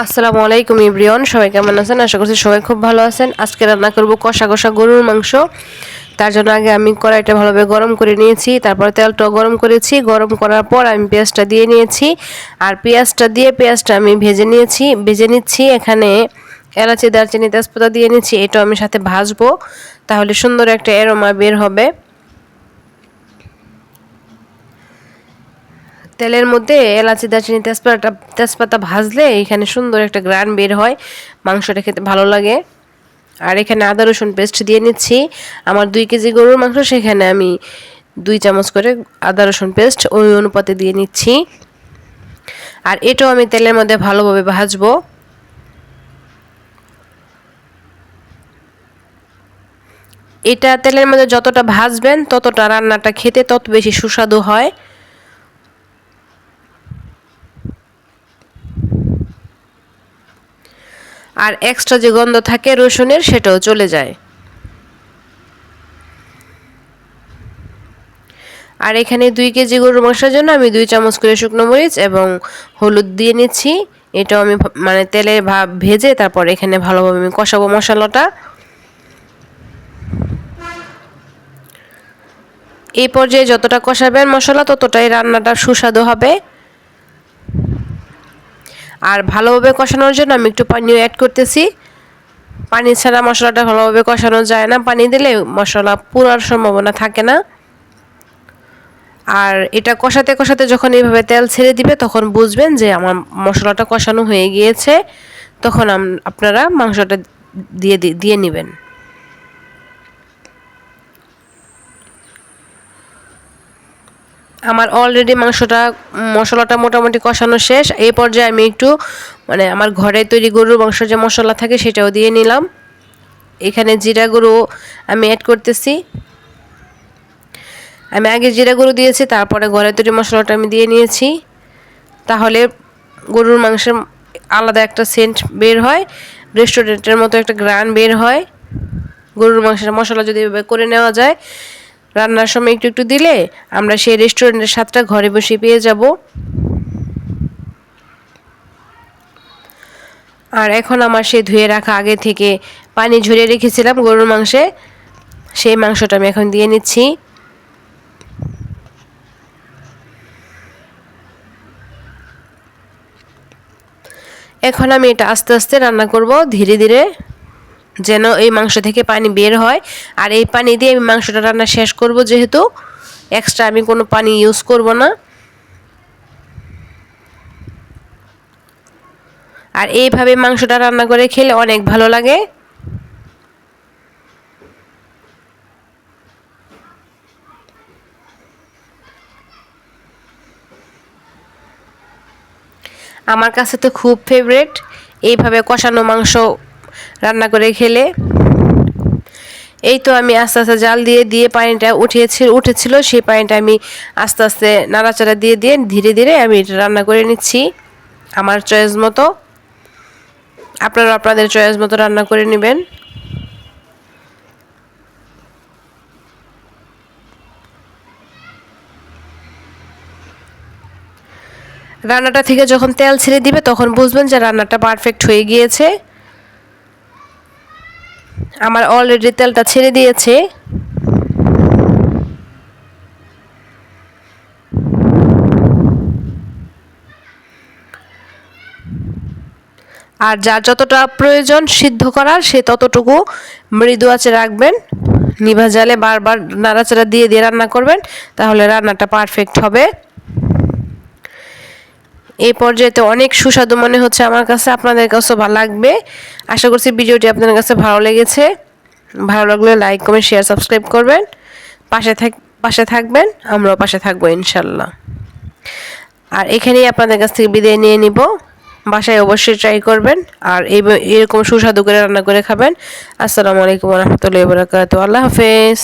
আসসালামু আলাইকুম ইব্রিয়ন সবাই কেমন আছেন? আশা করছি সবাই খুব ভালো আছেন। আজকে রান্না করব কষা কষা গরুর মাংস। তার জন্য আগে আমি কড়াইটা ভালোভাবে গরম করে নিয়েছি, তারপর তেলটা গরম করেছি। গরম করার পর আমি পেঁয়াজটা দিয়ে নিয়েছি। আর পেঁয়াজটা দিয়ে পেঁয়াজটা আমি ভেজে নিয়েছি। ভেজে নিচ্ছি এখানে এলাচি, দারচিনি, তেজপাতা দিয়ে নিচ্ছি। এটা আমি সাথে ভাজবো, তাহলে সুন্দর একটা এরোমা বের হবে। তেলের মধ্যে এলাচি, দারচিনি, তেজপাতা তেজপাতা ভাজলে এখানে সুন্দর একটা গ্রান বের হয়। মাংসটা খেতে ভালো লাগে। আর এখানে আদা, রসুন পেস্ট দিয়ে নিচ্ছি। আমার দুই কেজি গরুর মাংস, সেখানে আমি দুই চামচ করে আদা, রসুন পেস্ট ওই অনুপাতে দিয়ে নিচ্ছি। আর এটাও আমি তেলের মধ্যে ভালোভাবে ভাজবো। এটা তেলের মধ্যে যতটা ভাজবেন, ততটা রান্নাটা খেতে তত বেশি সুস্বাদু হয়। আর এক্সট্রা যে গন্ধ থাকে রসুনের, সেটাও চলে যায়। আর এখানে দুই কেজি গরুর মাংসের জন্য আমি দুই চামচ করে শুকনো মরিচ এবং হলুদ দিয়ে নিচ্ছি। এটাও আমি মানে তেলে ভাব ভেজে তারপর এখানে ভালোভাবে আমি কষাবো মশলাটা। এই পর্যায়ে যতটা কষাবেন মশলা, ততটাই রান্নাটা সুস্বাদু হবে। আর ভালোভাবে কষানোর জন্য আমি একটু পানিও অ্যাড করতেছি। পানি ছাড়া মশলাটা ভালোভাবে কষানো যায় না। পানি দিলে মশলা পুরার সম্ভাবনা থাকে না। আর এটা কষাতে কষাতে যখন এইভাবে তেল ছেড়ে দিবে, তখন বুঝবেন যে আমার মশলাটা কষানো হয়ে গিয়েছে। তখন আপনারা মাংসটা দিয়ে দিয়ে নেবেন। আমার অলরেডি মাংসটা, মশলাটা মোটামুটি কষানো শেষ। এই পর্যায়ে আমি একটু মানে আমার ঘরে তৈরি গরুর মাংস যে মশলা থাকে সেটাও দিয়ে নিলাম। এখানে জিরা গুঁড়ো আমি অ্যাড করতেছি। আমি আগে জিরা গুঁড়ো দিয়েছি, তারপরে ঘরে তৈরি মশলাটা আমি দিয়ে নিয়েছি। তাহলে গরুর মাংসের আলাদা একটা সেন্ট বের হয় রেস্টুরেন্টের মতো একটা গ্রান বের হয়। গরুর মাংসের মশলা যদি এভাবে করে নেওয়া যায় রান্নার সময় একটু একটু দিলে আমরা সেই রেস্টুরেন্টের স্বাদটা ঘরে বসে পেয়ে যাব। আর এখন আমার সে ধুয়ে রাখা আগে থেকে পানি ঝরিয়ে রেখেছিলাম গরুর মাংসে, সেই মাংসটা আমি এখন দিয়ে নিচ্ছি। এখন আমি এটা আস্তে আস্তে রান্না করব ধীরে ধীরে। যেন এই মাংস থেকে পানি বের হয়। আর এই পানি দিয়ে আমি মাংসটা রান্না শেষ করব যেহেতু এক্সট্রা আমি কোনো পানি ইউজ করব না। আর এইভাবে মাংসটা রান্না করে খেলে অনেক ভালো লাগে। আমার কাছে তো খুব ফেভারেট এইভাবে কষানো মাংস রান্না করে খেলে। এই তো আমি আস্তে আস্তে জাল দিয়ে দিয়ে পানিটা উঠিয়েছিল, উঠেছিল, সেই পানিটা আমি আস্তে আস্তে নাড়াচাড়া দিয়ে দিয়ে ধীরে ধীরে আমি এটা রান্না করে নিচ্ছি। আমার চয়েস মতো। আপনারা আপনাদের চয়েস মতো রান্না করে নেবেন। রান্নাটা থেকে যখন তেল ছেড়ে দিবে, তখন বুঝবেন যে রান্নাটা পারফেক্ট হয়ে গিয়েছে। আমার অলরেডি তেলটা ছেড়ে দিয়েছে। আর যার যতটা প্রয়োজন সিদ্ধ করার, সে ততটুকু মৃদু আঁচে রাখবেন। নিভা জালে বারবার নাড়াচাড়া দিয়ে দিয়ে রান্না করবেন, তাহলে রান্নাটা পারফেক্ট হবে। এই পর্যায়ে তো অনেক সুস্বাদু মনে হচ্ছে আমার কাছে, আপনাদের কাছেও ভালো লাগবে। আশা করছি ভিডিওটি আপনাদের কাছে ভালো লেগেছে। ভালো লাগলে লাইক, কমেন্ট, শেয়ার, সাবস্ক্রাইব করবেন। পাশে থাক, পাশে থাকবেন, আমরাও পাশে থাকব ইনশাল্লাহ। আর এখানেই আপনাদের কাছ থেকে বিদায় নিয়ে নিব। বাসায় অবশ্যই ট্রাই করবেন আর এই এরকম সুস্বাদু করে রান্না করে খাবেন। আসসালামু আলাইকুম রহমতুল্লাহ বরাকাত আল্লাহ হাফেজ।